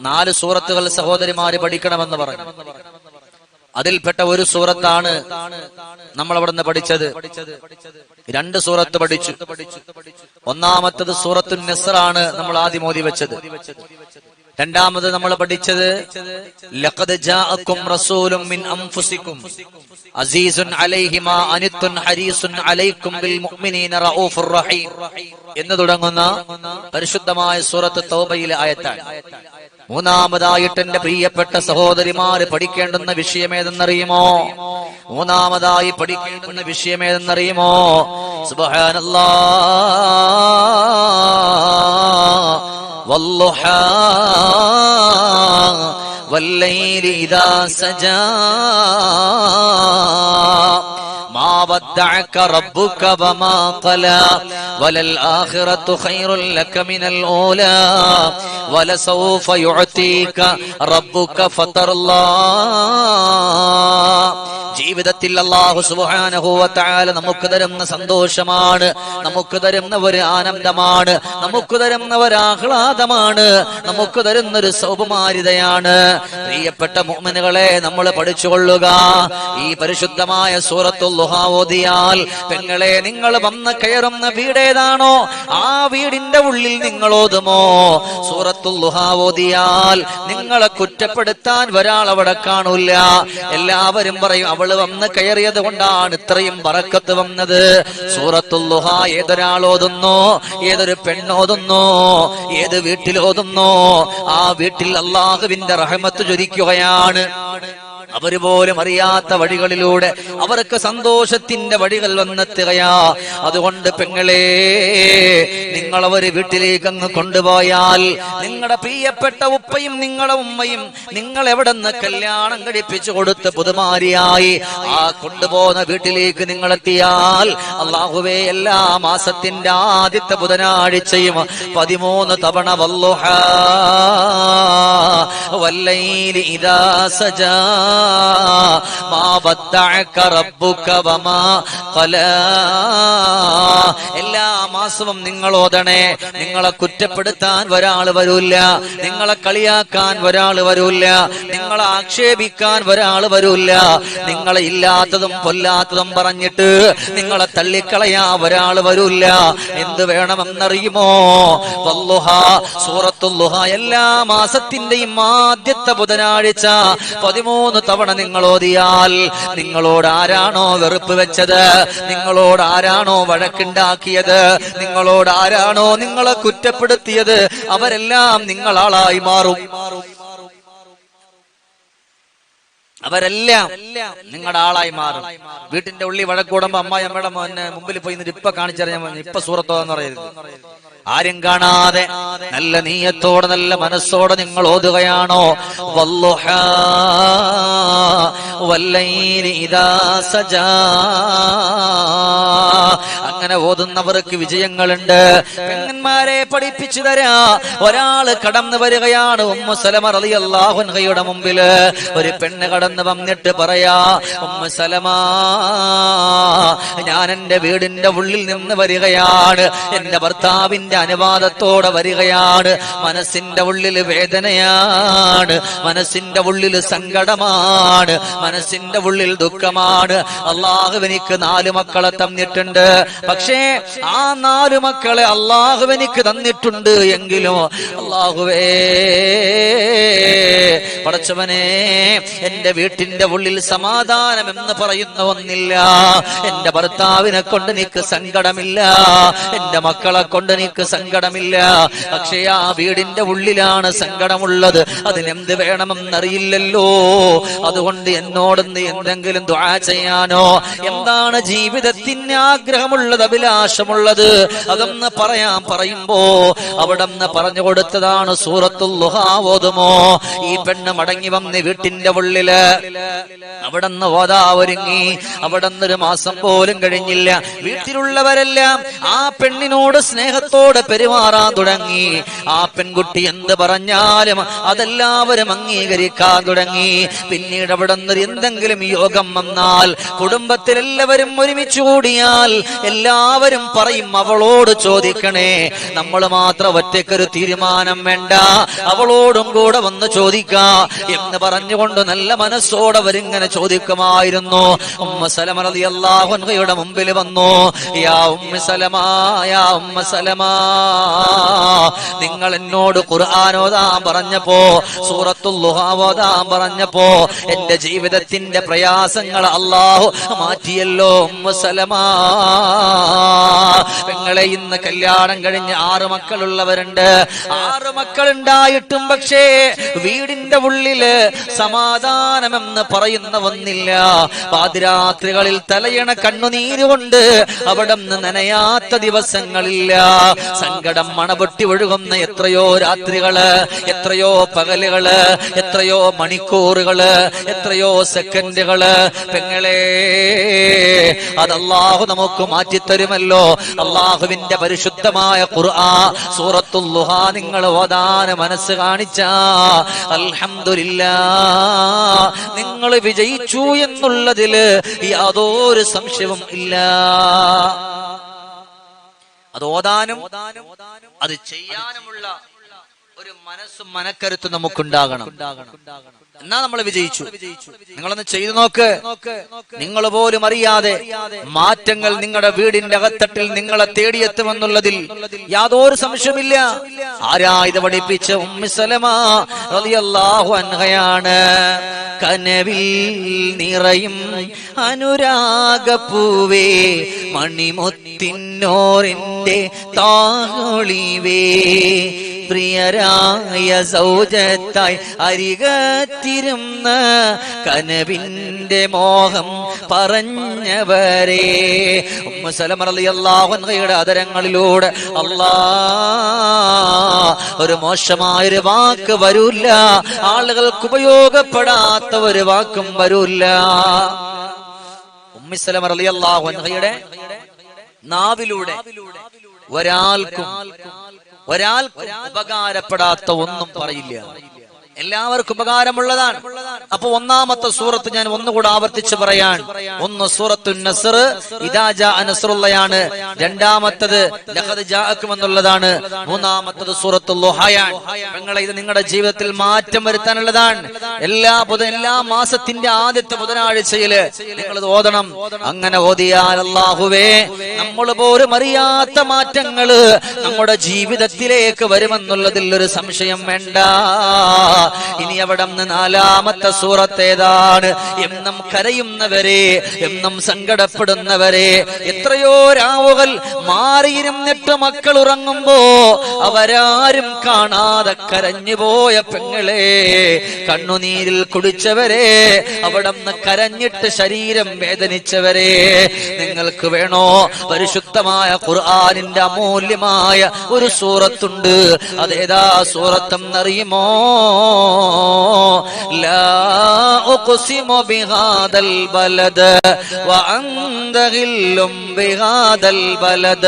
നാല് സൂറത്തുകൾ സഹോദരിമാര് പഠിക്കണമെന്ന് പറഞ്ഞു. അതിൽപ്പെട്ട ഒരു സൂറത്താണ് നമ്മൾ അവിടെ നിന്ന് പഠിച്ചത്. രണ്ട് സൂറത്ത് പഠിച്ചു. ഒന്നാമത്തത് സൂറത്തു നെസറാണ് നമ്മൾ ആദ്യം ഓതി വെച്ചത്. രണ്ടാമത് നമ്മൾ പഠിച്ചത് ലഖദ് ജാഅക്കും റസൂലും മിൻ അൻഫുസിക്കും. അസീസുൻ അലൈഹി അനിത്തുൻ ഹരീസുൻ അലൈക്കും ബിൽ മുഅ്മിനീന റഊഫുർ റഹീം. എന്ന് തുടങ്ങുന്ന പരിശുദ്ധമായ സൂറത്ത് തൗബയിലെ ആയത്താണ്. മൂന്നാമതായിട്ട് എന്റെ പ്രിയപ്പെട്ട സഹോദരിമാര് പഠിക്കേണ്ടുന്ന വിഷയമേതെന്നറിയുമോ മൂന്നാമതായി പഠിക്കേണ്ടുന്ന വിഷയമേതെന്നറിയുമോ സുബഹാനല്ലാ والضحى والليل إذا سجى ما ودعك ربك وما قلى وللآخرة خير لك من الأولى ولسوف يعطيك ربك فترضى ജീവിതത്തിൽ അള്ളാഹു സുബാനഹുവത്താല നമുക്ക് തരുന്ന സന്തോഷമാണ് നമുക്ക് തരുന്ന ഒരു ആനന്ദമാണ് നമുക്ക് തരുന്ന ഒരു ആഹ്ലാദമാണ് നമുക്ക് തരുന്ന ഒരു സൗകുമാരിതയാണ് പ്രിയപ്പെട്ട മുഹമ്മനുകളെ നമ്മൾ പഠിച്ചുകൊള്ളുക ഈ പരിശുദ്ധമായ സൂറത്തുൽ ലുഹാ ഓതിയാൽ പെങ്ങളെ നിങ്ങൾ വന്ന് കയറുന്ന വീടേതാണോ? ആ വീടിന്റെ ഉള്ളിൽ നിങ്ങൾ ഓതുമോ? സൂറത്തുൽ ഓതിയാൽ നിങ്ങളെ കുറ്റപ്പെടുത്താൻ ഒരാൾ അവിടെ കാണൂല എല്ലാവരും പറയും അവൾ വന്ന് കയറിയത് കൊണ്ടാണ് ഇത്രയും പറക്കത്ത് വന്നത്. സൂറത്തുൽ ഏതൊരാൾ ഓതുന്നോ? ഏതൊരു പെണ്ണോതുന്നോ ഏത് വീട്ടിൽ ആ വീട്ടിൽ അള്ളാഹുവിന്റെ റഹമത്ത് ചൊരിക്കുകയാണ് അവർ പോലും അറിയാത്ത വഴികളിലൂടെ അവർക്ക് സന്തോഷത്തിന്റെ വഴികൾ വന്നെത്തുകയാ. അതുകൊണ്ട് പെങ്ങളെ നിങ്ങൾ അവർ വീട്ടിലേക്ക് അങ്ങ് കൊണ്ടുപോയാൽ നിങ്ങളുടെ പ്രിയപ്പെട്ട ഉപ്പയും നിങ്ങളുടെ ഉമ്മയും നിങ്ങൾ എവിടെ നിന്ന് കല്യാണം കഴിപ്പിച്ചു കൊടുത്ത് പുതുമാരിയായി ആ കൊണ്ടുപോകുന്ന വീട്ടിലേക്ക് നിങ്ങൾ എത്തിയാൽ അള്ളാഹുവേ എല്ലാ മാസത്തിന്റെ ആദ്യത്തെ ബുധനാഴ്ചയും പതിമൂന്ന് തവണ വല്ലുഹ വല്ലൈലി ഇതാ സജാ. എല്ലാ മാസവും നിങ്ങൾ ഓതണേ. നിങ്ങളെ കുറ്റപ്പെടുത്താൻ ഒരാൾ വരൂല്ല. നിങ്ങളെ കളിയാക്കാൻ ഒരാൾ വരൂല്ല. നിങ്ങളെ ആക്ഷേപിക്കാൻ ഒരാൾ വരൂല്ല. നിങ്ങളെ ഇല്ലാത്തതും പൊല്ലാത്തതും പറഞ്ഞിട്ട് നിങ്ങളെ തള്ളിക്കളയാ ഒരാൾ വരൂല്ല. എന്ത് വേണമെന്നറിയുമോ? സൂറത്തുല്ലുഹ എല്ലാ മാസത്തിന്റെയും ആദ്യത്തെ ബുധനാഴ്ച പതിമൂന്ന് തവണ നിങ്ങൾ ഓതിയാൽ നിങ്ങളോട് ആരാണോ വെറുപ്പ് വെച്ചത്? നിങ്ങളോട് ആരാണോ വഴക്കുണ്ടാക്കിയത്? നിങ്ങളോട് ആരാണോ നിങ്ങളെ കുറ്റപ്പെടുത്തിയത്? അവരെല്ലാം നിങ്ങളാളായി മാറും. അവരെല്ലാം നിങ്ങളുടെ ആളായി മാറും. വീട്ടിന്റെ ഉള്ളി വഴക്കൂടുമ്പോ അമ്മായി അമ്മയുടെ മോനെ മുമ്പിൽ പോയി നിന്നിട്ട് ഇപ്പൊ കാണിച്ചറിയാൻ ഇപ്പൊ സൂറത്തോന്ന് പറയരുത്. ആരും കാണാതെ നല്ല നീയത്തോടെ നല്ല മനസ്സോടെ നിങ്ങൾ ഓതുകയാണോ? വല്ലുഹ. വല്ലൈലി സജാ. അങ്ങനെ ഓതുന്നവർക്ക് വിജയങ്ങളുണ്ട്. പെങ്ങന്മാരെ പഠിപ്പിച്ചു തരാ. ഒരാൾ കടന്നു വരികയാണ് ഉമ്മ സലമ അള്ളാഹുൻഹയുടെ മുമ്പിൽ ഒരു പെണ്ണ് കടന്നു വന്നിട്ട് പറയാ ഉമ്മ സലമാ ഞാൻ എന്റെ വീടിന്റെ ഉള്ളിൽ നിന്ന് വരികയാണ്. എന്റെ ഭർത്താവിന്റെ അനുവാദത്തോടെ വരികയാണ്. മനസ്സിന്റെ ഉള്ളിൽ വേദനയാണ്. മനസ്സിന്റെ ഉള്ളിൽ സങ്കടമാണ്. മനസ്സിന്റെ ഉള്ളിൽ ദുഃഖമാണ്. അള്ളാഹു എനിക്ക് നാല് മക്കളെ തന്നിട്ടുണ്ട്. പക്ഷേ ആ നാല് മക്കളെ അള്ളാഹു എനിക്ക് തന്നിട്ടുണ്ട് എങ്കിലും അള്ളാഹുവേ പടച്ചവനെ എന്റെ വീട്ടിന്റെ ഉള്ളിൽ സമാധാനം എന്ന് പറയുന്ന ഒന്നില്ല. എന്റെ ഭർത്താവിനെ കൊണ്ട് നീക്ക് സങ്കടമില്ല. എന്റെ മക്കളെ കൊണ്ട് നീക്ക് സങ്കടമില്ല. പക്ഷേ ആ വീടിന്റെ ഉള്ളിലാണ് സങ്കടമുള്ളത്. അതിനെന്ത് വേണമെന്നറിയില്ലല്ലോ. അതുകൊണ്ട് എന്നോടൊന്ന് എന്തെങ്കിലും ദുആ ചെയ്യാനോ? എന്താണ് ജീവിതത്തിന് ആഗ്രഹമുള്ളത് അഭിലാഷമുള്ളത്? അതൊന്ന് പറയാൻ പറയുമ്പോ അവിടെ നിന്ന് പറഞ്ഞു കൊടുത്തതാണ് സൂറത്തുൽ ഓതുമോ? ഈ പെണ്ണ് മടങ്ങി വന്ന് വീട്ടിന്റെ ഉള്ളിൽ. അവിടുന്ന് ഓതാ ഒരുങ്ങി. അവിടെ ഒരു മാസം പോലും കഴിഞ്ഞില്ല. വീട്ടിലുള്ളവരെല്ലാം ആ പെണ്ണിനോട് സ്നേഹത്തോടെ പെരുമാറാൻ തുടങ്ങി. ആ പെൺകുട്ടി എന്ത് പറഞ്ഞാലും അതെല്ലാവരും അംഗീകരിക്കാൻ തുടങ്ങി. പിന്നീട് അവിടെ നിന്ന് എന്തെങ്കിലും യോഗം വന്നാൽ കുടുംബത്തിലെല്ലാവരും ഒരുമിച്ച് കൂടിയാൽ എല്ലാവരും പറയും അവളോട് ചോദിക്കണേ. നമ്മൾ മാത്രം ഒറ്റയ്ക്കൊരു തീരുമാനം വേണ്ട. അവളോടും കൂടെ വന്ന് ചോദിക്ക എന്ന് പറഞ്ഞുകൊണ്ട് നല്ല മനസ്സോടെ അവരിങ്ങനെ ചോദിക്കുമായിരുന്നു. ഉമ്മ സലമ അൻഹയുടെ മുമ്പിൽ വന്നു. യാ ഉമ്മ സലമാ യാ ഉമ്മ സലമാ. നിങ്ങൾ എന്നോട് ഖുർആാനോദാം പറഞ്ഞപ്പോ സൂറത്തുൽ പറഞ്ഞപ്പോ എന്റെ ജീവിതത്തിന്റെ പ്രയാസങ്ങൾ അള്ളാഹു മാറ്റിയല്ലോ സലമാ. ഇന്ന് കല്യാണം കഴിഞ്ഞ് ആറ് മക്കളുള്ളവരുണ്ട്. ആറ് മക്കളുണ്ടായിട്ടും പക്ഷേ വീടിന്റെ ഉള്ളിൽ സമാധാനമെന്ന് പറയുന്ന ഒന്നില്ല. പാതിരാത്രികളിൽ തലയണ കണ്ണുനീര് കൊണ്ട് അവിടെ നനയാത്ത ദിവസങ്ങളില്ല. സങ്കടം മണപൊട്ടി ഒഴുകുന്ന എത്രയോ രാത്രികൾ എത്രയോ പകലുകൾ എത്രയോ മണിക്കൂറുകൾ എത്രയോ സെക്കൻഡുകൾ പെങ്ങളെ അത് അള്ളാഹു നമുക്ക് മാറ്റിത്തരുമല്ലോ. അള്ളാഹുവിന്റെ പരിശുദ്ധമായ ഖുർആ സൂറത്തുൽ ലുഹാ നിങ്ങൾ ഓതാന മനസ്സ് കാണിച്ച അൽഹംദുലില്ലാ നിങ്ങൾ വിജയിച്ചു എന്നുള്ളതിൽ യാതൊരു സംശയവും ഇല്ല. അത് ഓതാനും അത് ചെയ്യാനുമുള്ള ഒരു മനസ്സും മനക്കരുത്തും നമുക്കുണ്ടാകണം. എന്നാ നമ്മൾ വിജയിച്ചു. നിങ്ങളൊന്ന് ചെയ്തു നോക്ക്. നിങ്ങൾ പോലും അറിയാതെ മാറ്റങ്ങൾ നിങ്ങളുടെ വീടിന്റെ അകത്തട്ടിൽ നിങ്ങളെ തേടിയെത്തുമെന്നുള്ളതിൽ യാതൊരു സംശയമില്ല ആരാ ഇത് പഠിപ്പിച്ച ഉമ്മിസലമാണ് കനവിൽ നിറയും അനുരാഗപ്പൂവേ മണിമുത്തിന്നോറിന്റെ താഹൊളിവേ പ്രിയരായ സൗജത്തായി അരികത്തിരുന്ന കനവിന്റെ മോഹം പറഞ്ഞവരെ. ഉമ്മസലമറിയാഹുൻകയുടെ അതരങ്ങളിലൂടെ അല്ലാ ഒരു മോശമായൊരു വാക്ക് വരൂല്ല. ആളുകൾക്ക് ഉപയോഗപ്പെടാത്ത ഒരു വാക്കും വരൂല്ല. ഉമ്മിസലം നാവിലൂടെ ഒരാൾക്കും ഒരാൾക്കും ഉപകാരപ്പെടാത്ത ഒന്നും പറയില്ല. എല്ലാവർക്കും ഉപകാരമുള്ളതാണ്. അപ്പൊ ഒന്നാമത്തെ സൂറത്ത് ഞാൻ ഒന്നുകൂടെ ആവർത്തിച്ച് പറയാൻ. ഒന്ന് സൂറത്തു നസർ ഇദാജ അനസറുള്ളയാണ് രണ്ടാമത്തത് എന്നുള്ളതാണ്. മൂന്നാമത്തത് സൂറത്തു ലൊഹയാൻ. നിങ്ങളെ ഇത് നിങ്ങളുടെ ജീവിതത്തിൽ മാറ്റം വരുത്താനുള്ളതാണ്. എല്ലാ ബുധ എല്ലാ മാസത്തിന്റെ ആദ്യത്തെ ബുധനാഴ്ചയിൽ നിങ്ങൾ ഇത് ഓതണം. അങ്ങനെ ഓതിയാൽ അല്ലാഹുവേ നമ്മൾ പോലും അറിയാത്ത മാറ്റങ്ങൾ നമ്മുടെ ജീവിതത്തിലേക്ക് വരുമെന്നുള്ളതിൽ ഒരു സംശയം വേണ്ട. ഇനി അവിടെ നിന്ന് നാലാമത്തെ സൂറത്തേതാണ് എന്നും കരയുന്നവരെ എന്നും സങ്കടപ്പെടുന്നവരെ എത്രയോ രാവുകൾ മാറിയിരുന്നിട്ട് മക്കൾ ഉറങ്ങുമ്പോ അവരാരും കാണാതെ കരഞ്ഞുപോയ പെങ്ങളെ കണ്ണുനീരിൽ കുടിച്ചവരെ അവിടെ നിന്ന് കരഞ്ഞിട്ട് ശരീരം വേദനിച്ചവരെ നിങ്ങൾക്ക് വേണോ പരിശുദ്ധമായ ഖുർആാനിന്റെ അമൂല്യമായ ഒരു സൂറത്തുണ്ട്. അതേതാ സൂറത്തെന്നറിയുമോ? لا أقسم بهذا البلد وأنت غل بهذا البلد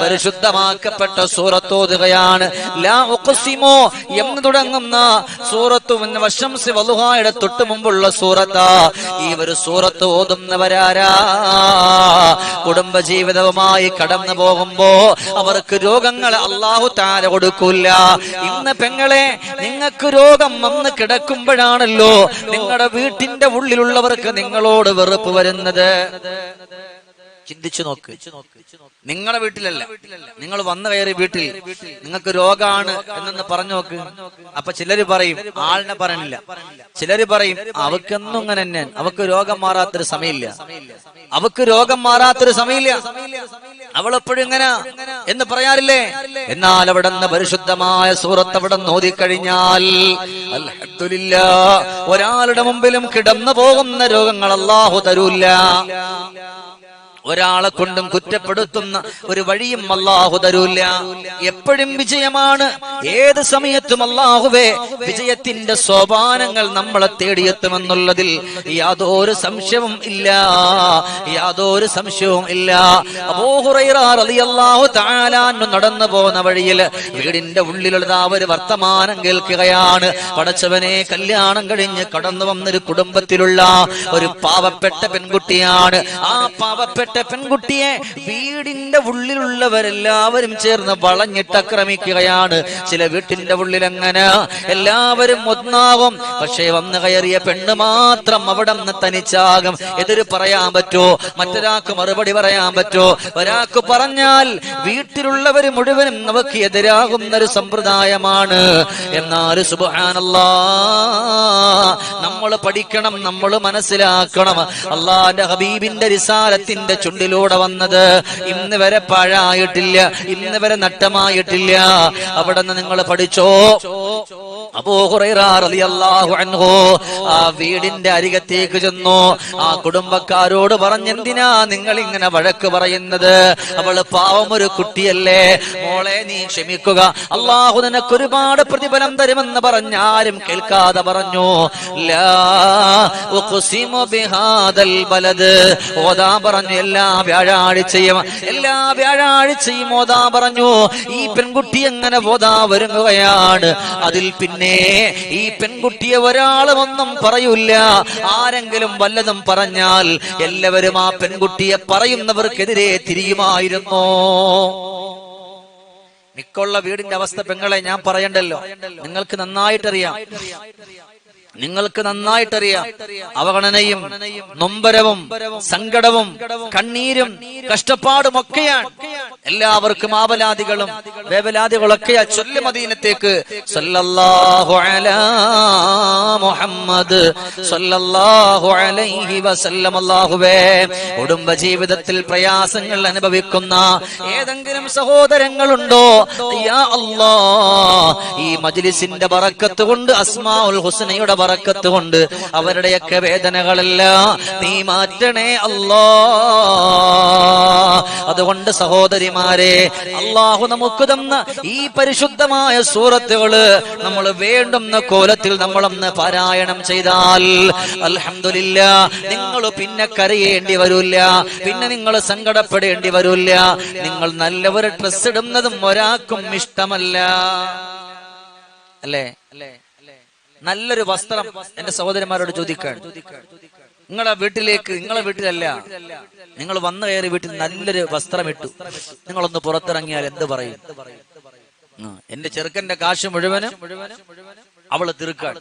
പരിശുദ്ധമാക്കപ്പെട്ട സൂറത്ത് ഓതുകയാണ് ലാ ഉഖ്സിമോ എന്ന് തുടങ്ങുന്ന സൂറത്ത് വശംസി വലുഹായുടെ തൊട്ട് മുമ്പുള്ള സൂറത്താ ഈ ഒരു സൂറത്ത് ഓതുന്നവരാരാ കുടുംബജീവിതവുമായി കടന്നു പോകുമ്പോ അവർക്ക് രോഗങ്ങൾ അള്ളാഹു താര കൊടുക്കൂല ഇന്ന് പെങ്ങളെ നിങ്ങൾക്ക് രോഗം വന്ന് കിടക്കുമ്പോഴാണല്ലോ നിങ്ങളുടെ വീട്ടിന്റെ ഉള്ളിലുള്ളവർക്ക് നിങ്ങളോട് വെറുപ്പ് വരുന്നത്. ചിന്തിച്ചു നോക്ക്. നിങ്ങളുടെ വീട്ടിലല്ല. നിങ്ങൾ വന്നു കയറി വീട്ടിൽ. നിങ്ങൾക്ക് രോഗമാണ് എന്നൊന്ന് പറഞ്ഞു നോക്ക്. അപ്പൊ ചിലര് പറയും ആളിനെ പറയണില്ല. ചിലര് പറയും അവക്കെന്നും ഇങ്ങനെ തന്നെ. അവക്ക് രോഗം മാറാത്തൊരു സമയമില്ല. അവക്ക് രോഗം മാറാത്തൊരു സമയമില്ല. അവളെപ്പോഴും ഇങ്ങനെ എന്ന് പറയാറില്ലേ? എന്നാൽ അവിടെ നിന്ന് പരിശുദ്ധമായ സൂറത്ത് അവിടെ നോദിക്കഴിഞ്ഞാൽ അൽഹംദുലില്ല ഒരാളുടെ മുമ്പിലും കിടന്നു പോകുന്ന രോഗങ്ങൾ അല്ലാഹു തരൂല്ല ഒരാളെ കൊണ്ടും കുറ്റപ്പെടുത്തുന്ന ഒരു വഴിയും അല്ലാഹു തരൂല്ല എപ്പോഴും വിജയമാണ്. ഏത് സമയത്തും അല്ലാഹുവേ വിജയത്തിന്റെ സോപാനങ്ങൾ നമ്മളെ തേടിയെത്തുമെന്നുള്ളതിൽ യാതൊരു സംശയവും ഇല്ല. യാതൊരു സംശയവും ഇല്ല. അബൂഹുറൈറാഹു താലാന്നു നടന്നു പോകുന്ന വഴിയിൽ വീടിന്റെ ഉള്ളിലുള്ള ഒരു വർത്തമാനം കേൾക്കുകയാണ്. പടച്ചവനെ കല്യാണം കഴിഞ്ഞ് കടന്നു വന്നൊരു കുടുംബത്തിലുള്ള ഒരു പാവപ്പെട്ട പെൺകുട്ടിയാണ്. ആ പാവപ്പെട്ട പെൺകുട്ടിയെ വീടിന്റെ ഉള്ളിലുള്ളവരെല്ലാവരും ചേർന്ന് വളഞ്ഞിട്ടക്രമിക്കുകയാണ് ചില വീട്ടിന്റെ ഉള്ളിൽ അങ്ങനെ എല്ലാവരും ഒന്നാകും. പക്ഷേ വന്നു കയറിയ പെണ്ണ് മാത്രം അവിടെ നിന്ന് തനിച്ചാകും. എതിര് പറയാൻ പറ്റോ? മറ്റൊരാൾക്ക് മറുപടി പറയാൻ പറ്റോ? ഒരാൾക്ക് പറഞ്ഞാൽ വീട്ടിലുള്ളവർ മുഴുവനും നമുക്ക് എതിരാകുന്ന ഒരു സമ്പ്രദായമാണ്. എന്നാൽ സുബാനല്ല നമ്മൾ പഠിക്കണം നമ്മൾ മനസ്സിലാക്കണം. അള്ളാന്റെ ഹബീബിന്റെ റിസാലത്തിന്റെ ചുണ്ടിലൂടെ വന്നത്. ഇന്ന് വരെ പാഴായിട്ടില്ല. ഇന്ന് വരെ നട്ടമായിട്ടില്ല അവിടെ നിന്ന് നിങ്ങൾ പഠിച്ചോ? അൻഹു ആ വീടിന്റെ അരികത്തേക്ക് ചെന്നു. ആ കുടുംബക്കാരോട് പറഞ്ഞെന്തിനാ നിങ്ങൾ ഇങ്ങനെ വഴക്ക് പറയുന്നത്? അവൾ പാവം ഒരു കുട്ടിയല്ലേ. മോളെ നീ ക്ഷമിക്കുക. അള്ളാഹു നിനക്ക് ഒരുപാട് പ്രതിഫലം തരുമെന്ന് പറഞ്ഞാരും കേൾക്കാതെ പറഞ്ഞു. ലാ പറഞ്ഞു എല്ലാ വ്യാഴാഴ്ചയും എല്ലാ വ്യാഴാഴ്ചയും ഓതാ പറഞ്ഞു ഈ പെൺകുട്ടി എങ്ങനെ ഓതാ വരുകയാണ് അതിൽ പിന്നെ ഈ പെൺകുട്ടിയെ ഒരാളും ഒന്നും പറയൂല ആരെങ്കിലും വല്ലതും പറഞ്ഞാൽ എല്ലാവരും ആ പെൺകുട്ടിയെ പറയുന്നവർക്കെതിരെ തിരിയുമായിരുന്നു. മിക്കുള്ള വീടിന്റെ അവസ്ഥ പെങ്ങളെ ഞാൻ പറയണ്ടല്ലോ. നിങ്ങൾക്ക് നന്നായിട്ടറിയാം. നിങ്ങൾക്ക് നന്നായിട്ടറിയാം അവഗണനയും നൊമ്പരവും സങ്കടവും കണ്ണീരും കഷ്ടപ്പാടും ഒക്കെയാണ് എല്ലാവർക്കും ആവലാദികളും വേവലാദികളൊക്കെയാ ചൊല്ല മദീനത്തേക്ക്. സല്ലല്ലാഹു അലാ മുഹമ്മദ് സല്ലല്ലാഹു അലൈഹി വസല്ലം. അല്ലാഹുവേ കുടുംബ ജീവിതത്തിൽ പ്രയാസങ്ങൾ അനുഭവിക്കുന്ന ഏതെങ്കിലും സഹോദരങ്ങളുണ്ടോ? യാ അല്ലാ ഈ മജ്ലിസിന്റെ ബറക്കത്ത് കൊണ്ട് അസ്മാഉൽ ഹുസ്നയുടെ ബറക്കത്ത് കൊണ്ട് അവരുടെയൊക്കെ വേദനകളെല്ലാം നീ മാറ്റണേ അല്ലാ. അതുകൊണ്ട് സഹോദരിമാരെ അള്ളാഹു നമുക്ക് തന്ന ഈ പരിശുദ്ധമായ സൂറത്തുകൾ നമ്മൾ വേണ്ടുന്ന കോലത്തിൽ നമ്മളൊന്ന് പാരായണം ചെയ്താൽ അലഹമില്ല നിങ്ങൾ പിന്നെ കരയേണ്ടി വരില്ല പിന്നെ നിങ്ങൾ സങ്കടപ്പെടേണ്ടി വരില്ല. നിങ്ങൾ നല്ലവർ ഡ്രസ് ഇടുന്നതും ഒരാൾക്കും ഇഷ്ടമല്ല. അല്ലേ അല്ലേ? നല്ലൊരു വസ്ത്രം എന്റെ സഹോദരന്മാരോട് ചോദിക്കാണ്. നിങ്ങളെ വീട്ടിലേക്ക് നിങ്ങളെ വീട്ടിലല്ല. നിങ്ങൾ വന്നു കയറി വീട്ടിൽ നല്ലൊരു വസ്ത്രം ഇട്ടു. നിങ്ങളൊന്ന് പുറത്തിറങ്ങിയാൽ എന്ത് പറയും? എന്റെ ചെറുക്കന്റെ കാശ് മുഴുവനും അവൾ തീർക്കാണ്.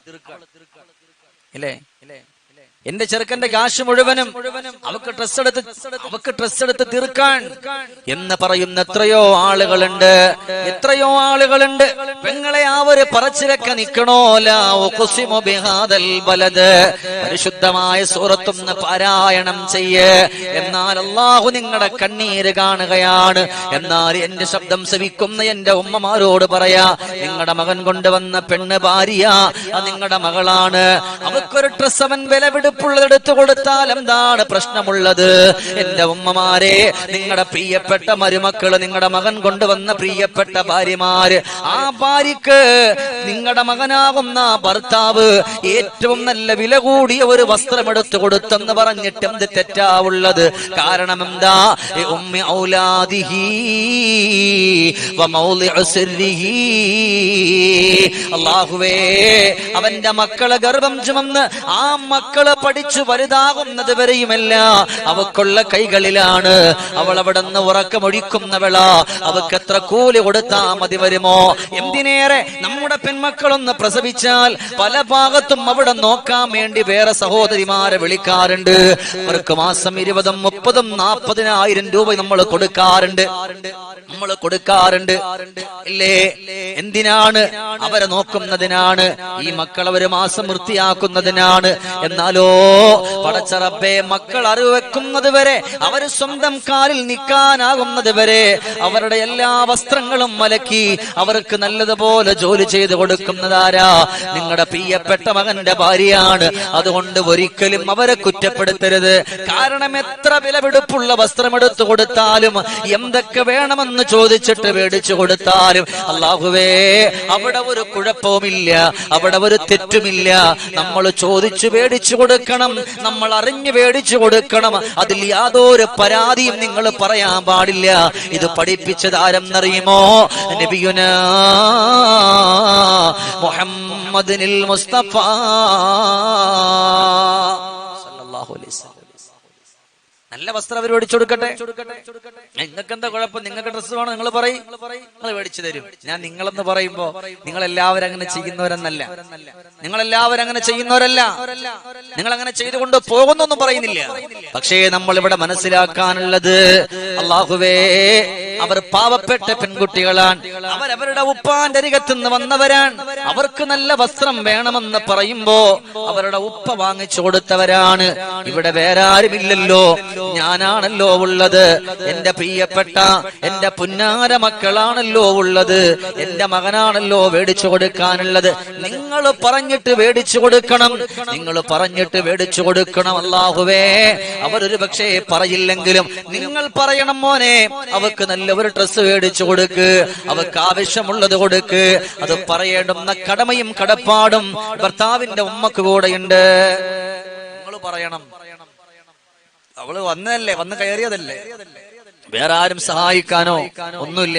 ഇല്ലേ? എന്റെ ചെറുക്കന്റെ കാശ് മുഴുവനും അവക്ക് ഡ്രസ് എടുത്ത് അവക്ക് ഡ്രസ് എടുത്ത് തീർക്കാൻ എന്ന് പറയുന്ന എത്രയോ ആളുകളുണ്ട്. എത്രയോ ആളുകളുണ്ട്. പെങ്ങളെ ആ പറച്ചിലൊക്കെ നിക്കണോലോ ബലത് പരിശുദ്ധമായ സൂറത്തുനിന്ന് പാരായണം ചെയ്യേ. എന്നാൽ അള്ളാഹു നിങ്ങളുടെ കണ്ണീര് കാണുകയാണ്. എന്നാൽ എന്റെ ശബ്ദം ശ്രവിക്കുന്ന എന്റെ ഉമ്മമാരോട് പറയാ നിങ്ങളുടെ മകൻ കൊണ്ടുവന്ന പെണ്ണ് ഭാര്യ അത് നിങ്ങളുടെ മകളാണ്. അവക്കൊരു ഡ്രസ് അവൻ വിലപിടിപ്പുള്ളത് എടുത്തു കൊടുത്താൽ എന്താണ് പ്രശ്നമുള്ളത്? എന്റെ ഉമ്മമാരെ നിങ്ങളുടെ പ്രിയപ്പെട്ട മരുമക്കൾ നിങ്ങളുടെ മകൻ കൊണ്ടുവന്ന പ്രിയപ്പെട്ട ഭാര്യമാര് ആ ഭാര്യക്ക് നിങ്ങളുടെ മകനാകുന്ന ഭർത്താവ് ഏറ്റവും നല്ല വില കൂടിയ ഒരു വസ്ത്രം എടുത്തു കൊടുത്തെന്ന് പറഞ്ഞിട്ട് എന്ത് തെറ്റാവുള്ളത്? കാരണം എന്താ? ഉമ്മി ഔലാദിഹി അള്ളാഹുവേ അവന്റെ മക്കളെ ഗർഭം ചുമന്ന് ആ മക്കളെ പഠിച്ചു വലുതാകുന്നത് വരെയുമല്ല അവക്കുള്ള കൈകളിലാണ്. അവൾ അവിടെ നിന്ന് ഉറക്കമൊഴിക്കുന്നവള. അവക്ക് എത്ര കൂലി കൊടുത്താ മതി വരുമോ? എന്തിനേറെ നമ്മുടെ പെൺമക്കളൊന്ന് പ്രസവിച്ചാൽ പല ഭാഗത്തും അവിടെ നോക്കാൻ വേണ്ടി വേറെ സഹോദരിമാരെ വിളിക്കാറുണ്ട്. അവർക്ക് മാസം ഇരുപതും മുപ്പതും നാൽപ്പതിനായിരം രൂപ നമ്മൾ കൊടുക്കാറുണ്ട്. നമ്മൾ കൊടുക്കാറുണ്ട്. ഇല്ലേ? എന്തിനാണ്? അവരെ നോക്കുന്നതിനാണ്. ഈ മക്കൾ അവർ മാസം വൃത്തിയാക്കുന്നതിനാണ്. എന്നാലോ പടച്ചറബെ മക്കൾ അറിവ് വെക്കുന്നത് വരെ അവർ സ്വന്തം കാലിൽ നിൽക്കാനാകുന്നത് വരെ അവരുടെ എല്ലാ വസ്ത്രങ്ങളും മലക്കി അവർക്ക് നല്ലതുപോലെ ജോലി ചെയ്ത് കൊടുക്കുന്നതാരാ? നിങ്ങളുടെ പ്രിയപ്പെട്ട മകന്റെ ഭാര്യയാണ്. അതുകൊണ്ട് ഒരിക്കലും അവരെ കുറ്റപ്പെടുത്തരുത്. കാരണം എത്ര വിലപിടിപ്പുള്ള വസ്ത്രമെടുത്തു കൊടുത്താലും എന്തൊക്കെ വേണമെന്ന് ചോദിച്ചിട്ട് മേടിച്ചു കൊടുത്താലും അള്ളാഹുവേ അവിടെ ഒരു കുഴപ്പവുമില്ല. അവിടെ ഒരു തെറ്റുമില്ല. നമ്മൾ ചോദിച്ചു മേടിച്ചു കൊടുക്കണം. നമ്മൾ അറിഞ്ഞു മേടിച്ചു കൊടുക്കണം. അതിൽ യാതൊരു പരാതിയും നിങ്ങൾ പറയാൻ പാടില്ല. ഇത് പഠിപ്പിച്ചത് ആരെന്നറിയുമോ? നബിയുന മുഹമ്മദിനിൽ മുസ്തഫ. നല്ല വസ്ത്രം അവർ മേടിച്ചു കൊടുക്കട്ടെ. നിങ്ങൾക്ക് എന്താ കുഴപ്പം? നിങ്ങൾക്ക് ഡ്രസ്സ് വേണം? നിങ്ങൾ പറയും. നിങ്ങൾ മേടിച്ചു തരും. ഞാൻ നിങ്ങളെന്ന് പറയുമ്പോ നിങ്ങൾ എല്ലാവരും അങ്ങനെ ചെയ്യുന്നവരെന്നല്ല. നിങ്ങൾ എല്ലാവരും അങ്ങനെ ചെയ്യുന്നവരല്ല. നിങ്ങൾ അങ്ങനെ ചെയ്തുകൊണ്ട് പോകുന്നൊന്നും പറയുന്നില്ല. പക്ഷേ നമ്മൾ ഇവിടെ മനസ്സിലാക്കാനുള്ളത് അള്ളാഹുവേ അവർ പാവപ്പെട്ട പെൺകുട്ടികളാണ്. അവരവരുടെ ഉപ്പാന്റെ അരികത്തുനിന്ന് വന്നവരാണ്. അവർക്ക് നല്ല വസ്ത്രം വേണമെന്ന് പറയുമ്പോ അവരുടെ ഉപ്പ വാങ്ങിച്ചു കൊടുത്തവരാണ്. ഇവിടെ വേറെ ആരുമില്ലല്ലോ ഞാനാണല്ലോ ഉള്ളത്. എന്റെ പ്രിയപ്പെട്ട എന്റെ പുന്നാര മക്കളാണല്ലോ ഉള്ളത്. എന്റെ മകനാണല്ലോ മേടിച്ചു കൊടുക്കാനുള്ളത്. നിങ്ങൾ പറഞ്ഞിട്ട് മേടിച്ചു കൊടുക്കണം. നിങ്ങൾ പറഞ്ഞിട്ട് മേടിച്ചു കൊടുക്കണം അല്ലാഹുവേ. അവരൊരു പക്ഷേ പറയില്ലെങ്കിലും നിങ്ങൾ പറയണം മോനെ. അവക്ക് നല്ല ഒരു ഡ്രസ്സ് മേടിച്ചു കൊടുക്ക്. അവക്ക് ആവശ്യമുള്ളത് കൊടുക്ക്. അത് പറയേണ്ടുന്ന കടമയും കടപ്പാടും ഭർത്താവിന്റെ ഉമ്മക്ക് കൂടെയുണ്ട്. നിങ്ങൾ പറയണം. അവൾ വന്നതല്ലേ? വന്ന് കയറിയതല്ലേ? വേറെ ആരും സഹായിക്കാനോ ഒന്നുമില്ല.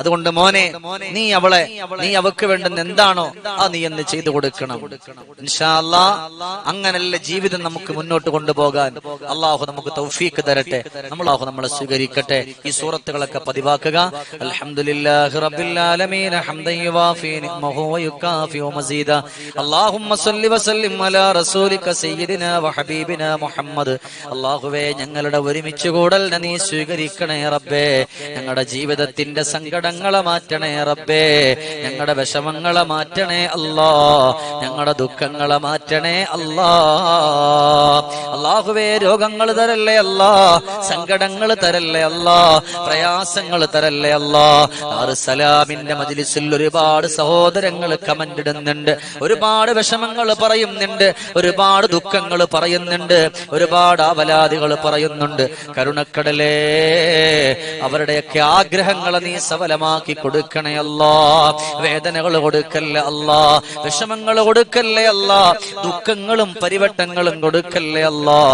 അതുകൊണ്ട് മോനെ നീ അവളെ നീ അവക്ക് വേണ്ടുന്ന എന്താണോ ആ നീ എന്ന് ചെയ്തു കൊടുക്കണം. ഇൻഷാ അല്ലാ അങ്ങനല്ല ജീവിതം നമുക്ക് മുന്നോട്ട് കൊണ്ടുപോകാൻ. അള്ളാഹു നമുക്ക് തൗഫീക്ക് തരട്ടെ. നമ്മളാഹു നമ്മളെ സ്വീകരിക്കട്ടെ. ഈ സൂറത്തുകളൊക്കെ പതിവാക്കുക. അല്ലാഹുവേ ഞങ്ങളുടെ ഒരുമിച്ച് കൂടലിനെ നീ സ്വീകരിക്കണേ. റബ്ബേ. ഞങ്ങളുടെ ജീവിതത്തിന്റെ സങ്കടങ്ങളെ മാറ്റണേ റബ്ബേ. ഞങ്ങളുടെ വിഷമങ്ങളെ മാറ്റണേ അല്ലാ. ഞങ്ങളുടെ ദുഃഖങ്ങളെ മാറ്റണേ അല്ലാ. അള്ളാഹുവേ രോഗങ്ങൾ തരല്ലേ അല്ല? സങ്കടങ്ങൾ തരല്ലേ അല്ല? പ്രയാസങ്ങൾ തരല്ലേ അല്ലാമിന്റെ മജിലിസിൽ ഒരുപാട് സഹോദരങ്ങൾ കമന്റ് ഇടുന്നുണ്ട്. ഒരുപാട് വിഷമങ്ങൾ പറയുന്നുണ്ട്. ഒരുപാട് ദുഃഖങ്ങൾ പറയുന്നുണ്ട്. ഒരുപാട് അവലാദികൾ പറയുന്നുണ്ട്. കരുണക്കടലേ അവരുടെയൊക്കെ ആഗ്രഹങ്ങൾ നീ സഫലമാക്കി കൊടുക്കണേ അല്ല. വേദനകൾ കൊടുക്കല്ലേ അല്ല? വിഷമങ്ങൾ കൊടുക്കല്ലേ അല്ല? ദുഃഖങ്ങളും പരിവട്ടങ്ങളും കൊടുക്കല്ലേ അല്ലാ?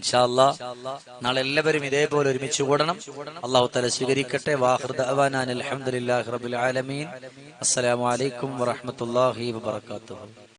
ഇൻഷാ അല്ലാ നാളെ എല്ലാവരും ഇതേപോലെ ഒരുമിച്ച് കൂടണം. അള്ളാഹു തല സ്വീകരിക്കട്ടെ. വാഹൃദ അവാനാൻ അലഹമുല്ലാഹി റബുൽ ആലമീൻ. അസ്സലാമു അലൈക്കും വറഹ്മത്തുള്ളാഹി വബറകാതുഹു.